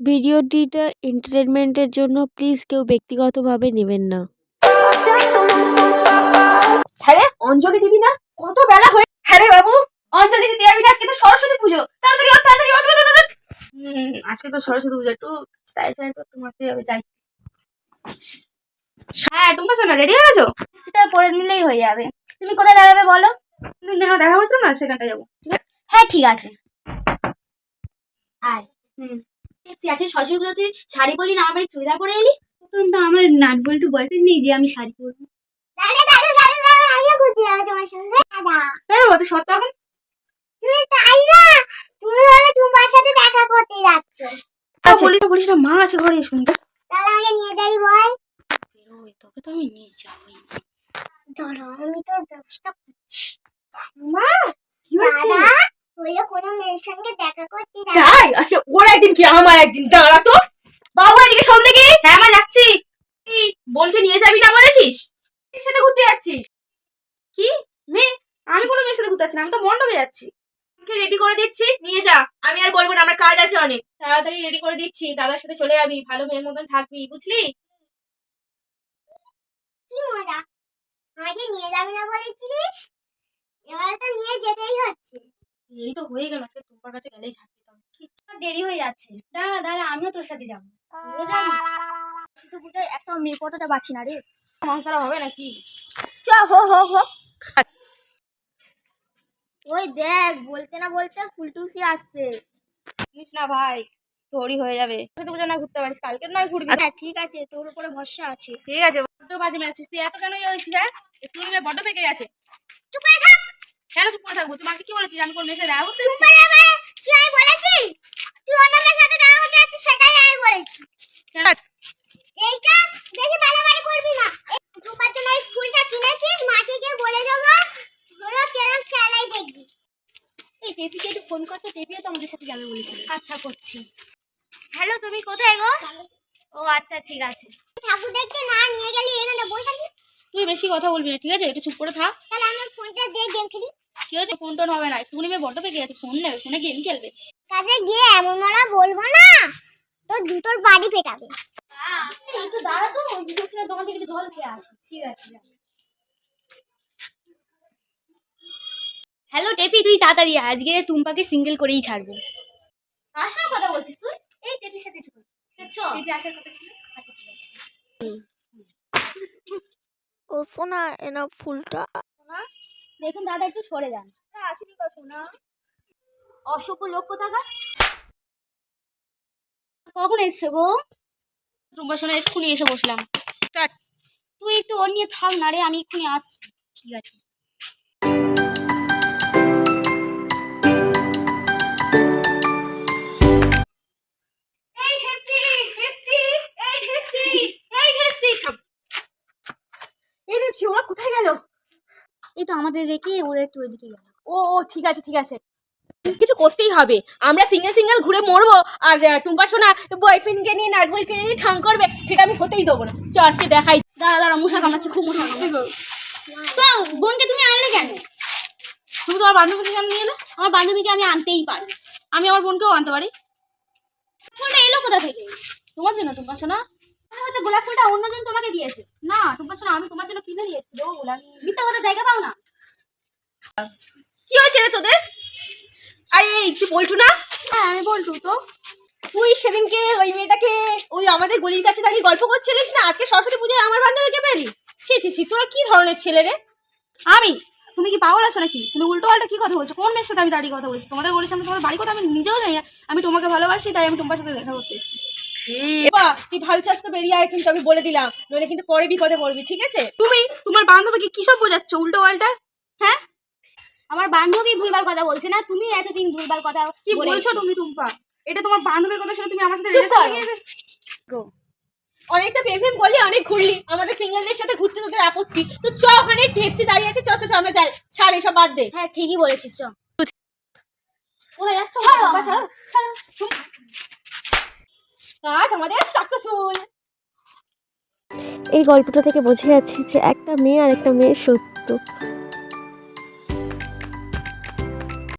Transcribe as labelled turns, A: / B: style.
A: ভিডিওটিটা এন্টারটেনমেন্টের জন্য প্লিজ কেউ ব্যক্তিগতভাবে নেবেন না।
B: হ্যাঁ রে অঞ্জলি দিবি না? কত বেলা হয়ে হ্যাঁ রে বাবু অঞ্জলি দিতে যাবি না আজকে তো সরস্বতী পুজো। তাড়াতাড়ি তাড়াতাড়ি ওঠ ওঠ। হুম, আজকে তো সরস্বতী পুজো একটু স্টাইল ফাইল করতে মারতে হবে যাই। হ্যাঁ টুম্পা সোনা রেডি হয়ে গেছো?
C: সেটা পরে নিলেই হয়ে যাবে। তুমি কোথায় দাঁড়াবে বলো?
B: দিন যেন দেখা হয়েছিল না সেখানটা যাব।
C: হ্যাঁ ঠিক আছে। আয়।
B: হুম।
C: সে আছে সরস্বতী পুজোতে শাড়ি পরলি না আমার চুড়িদার পরে এলি? তখন তো আমার নাট বল্টু বয়ফ্রেন্ড নেই যে আমি শাড়ি পরবো।
D: দাদা দাদা দাদা দাদা আমিও ঘুরতে যাব তোমার সঙ্গে। দাদা।
B: বলতে সত্য এখন
D: তুমি তাই না? তুমি হলে তোমার সাথে দেখা করতে যাচ্ছ।
B: তা বলিস না বলিস না মা আছে ঘরে শুনতে
D: তাহলে আমাকে নিয়ে যাই বল।
B: তোকে তো আমি নিয়ে যাবোই না।
D: ধরো আমি তোর ব্যবস্থা করছি। মা
B: কি
D: দাদা হলে কোনো মেয়ের সঙ্গে দেখা করতে
B: তাই? আজকে ওর একদিন কি আমার একদিন? দাঁড়া তো। বাবু এদিকে শোন দেখি। হ্যাঁ মা যাচ্ছি। বোনকে নিয়ে যাবি না বলেছিস? এর সাথে ঘুরতে যাচ্ছিস? কি? মেয়ে আমি কোনো মেয়ের সাথে ঘুরতে যাচ্ছি না আমি তো মণ্ডপে যাচ্ছি। রেডি করে দিচ্ছি। নিয়ে যা। আমি আর বলব না আমার কাজ আছে অনেক। তাড়াতাড়ি রেডি করে দিচ্ছি। দাদার সাথে চলে যাবি ভালো মেয়ের মতন থাকবি বুঝলি?
D: কি মজা। আমাকে নিয়ে যাবি না বলেছিলিস? এবারে তো নিয়ে যেতেই হচ্ছে।
B: এই তো হয়ে গেল আজকে তোমার কাছে গেলেই দিতাম
C: দেরি হয়ে যাচ্ছে। দাঁড়া দাঁড়া আমিও তোর সাথে যাব।
B: শুধু বুঝে একটা মেয়ে বাঁচি না রে। হবে নাকি? চ হো হো হো।
C: ওই দেখ বলতে না বলতে ফুলটুসি আসছে।
B: জানিস না ভাই তোরই হয়ে যাবে। তুই না ঘুরতে পারিস কালকে নয় ঘুরবি।
C: হ্যাঁ ঠিক আছে তোর উপরে ভরসা আছে।
B: ঠিক আছে বড্ড বাজে মেরেছিস তুই এত কেন ইয়ে হয়েছিস হ্যাঁ? একটু বড্ড পেকে গেছে।
D: চুপ করে
B: কেন চুপ করে থাকব। তোমাকে কি বলেছিস আমি কোন মেসে দেখা করতে
D: কি আমি বলেছি? তুই অন্য মেয়ের সাথে দেখা করতে যাচ্ছিস সেটাই আমি বলেছি। এইটা বেশি বাড়াবাড়ি করবি না। রূপার জন্য এই ফুলটা কিনেছিস মাকে গিয়ে বলে দেবো হলো কেরম খেলাই দেখবি।
C: এই টেপিকে একটু ফোন করতে টেপিও তো আমাদের সাথে যাবে বলেছিল আচ্ছা করছি। হ্যালো তুমি কোথায় গো? ও আচ্ছা ঠিক আছে।
D: ঠাকুর দেখতে না নিয়ে গেলি এখানে বসে।
B: তুই বেশি কথা বলবি না ঠিক আছে? একটু চুপ করে থাক।
D: ফোনটা দিয়ে গেম খেলি।
B: কি হয়েছে? ফোন টোন হবে না। বড্ড পেকে গেছে ফোন নেবে ফোনে গেম খেলবে।
D: কাজে গিয়ে এমন মারা বলব না তোর জুতোর বাড়ি পেটাবে।
C: একটু দাঁড়া তো দোকান থেকে জল খেয়ে আসি। ঠিক আছে হ্যালো টেপি তুই তাড়াতাড়ি। আজকে টুম্পাকে সিঙ্গেল করেই ছাড়বো। কার সঙ্গে কথা বলছিস তুই? এই টেপির সাথে একটু টেপি আসার কথা ছিল? আচ্ছা ঠিক আছে।
A: ও সোনা এনা ফুলটা
C: দেখুন দাদা একটু সরে যান।
B: আসিনি তো শোনা।
C: অসভ্য লোক কোথাকার? কখন এসছো গো?
B: তোমার শোনা এক্ষুনি এসে বসলাম।
C: তুই একটু ওর নিয়ে থাক না রে আমি এক্ষুনি আসছি। ঠিক আছে।
B: ওরা কোথায় গেল?
C: এই তো আমাদের রেখে ওরা একটু ওইদিকে গেল।
B: ও ও ঠিক আছে ঠিক আছে। কিছু করতেই হবে। আমরা সিঙ্গেল সিঙ্গেল ঘুরে মরবো আর টুম্পা সোনা বয়ফ্রেন্ডকে নিয়ে নাটবলকে নিয়ে ঠাং করবে সেটা আমি হতেই দেবো না। চ আজকে দেখাই।
C: দাঁড়া দাঁড়া মশা কামড়াচ্ছে খুব মশা কামড়াচ্ছে। তো বোনকে তুমি আনলে কেন?
B: তুমি তোমার বান্ধবীকে কেন নিয়ে এলে?
C: আমার বান্ধবীকে আমি আনতেই পারি
B: আমি আমার বোনকেও আনতে পারি।
C: ফুলটা এলো কোথা থেকে?
B: তোমার জন্য টুম্পা সোনা।
C: হচ্ছে গোলাপ ফুলটা অন্যজন তোমাকে দিয়েছে।
B: না টুম্পা সোনা আমি তোমার জন্য কিনে নিয়ে এসেছি।
C: মিথ্যা কথা জায়গা পাও না।
B: কি হয়েছে রে তোদের? আরে এই তুই বলছু না।
C: হ্যাঁ আমি বলটু তো।
B: তুই সেদিনকে ওই মেয়েটাকে ওই আমাদের গলির কাছে দাঁড়িয়ে গল্প করছিলিস না? আজকে সরস্বতী পুজোয় আমার বান্ধবীকে পেলি? ছি ছি ছি তোরা কি ধরনের ছেলে রে? আমি? তুমি কি পাগল আছো নাকি? তুমি উল্টো পাল্টা কি কথা বলছো? কোন মেয়ের সাথে আমি দাঁড়িয়ে কথা বলছি? তোমাদের বলেছি আমি তোমাদের বাড়ি কথা আমি নিজেও জানি না। আমি তোমাকে ভালোবাসি তাই আমি তোমার সাথে দেখা করতে এসেছি। এবা তুই ভালো চাস তো বেরিয়ে আয় কিন্তু আমি বলে দিলাম। নইলে কিন্তু পরে বিপদে পড়বি ঠিক আছে? তুমি তোমার বান্ধবীকে কিসব বোঝাচ্ছ উল্টো পাল্টা? হ্যাঁ?
C: আমার বান্ধবী ভুলবার কথা বলছে না তুমি এতদিন ভুলবার কথা
B: কি বলছো। তুমি টুম্পা? এটা তোমার বান্ধবীর কথা শুনে তুমি আমার সাথে relation অনেকটা প্রেম প্রেম করলি অনেক ঘুরলি। আমাদের সিঙ্গেলদের সাথে ঘুরতে তোদের আপত্তি। তো চ ওখানে টেপসি দাঁড়িয়ে আছে চ চ চ, আমরা যাই। ছাড় এসব বাদ দে।
C: হ্যাঁ ঠিকই বলেছিস চ।
B: কোথায় যাচ্ছ?
C: ছাড়ো।
B: ছাড়ো। ছাড়ো। কাজ আমাদের সাকসেসফুল
A: এই গল্পটা থেকে বোঝা যাচ্ছে যে একটা মেয়ে আর একটা মেয়ে সত্য।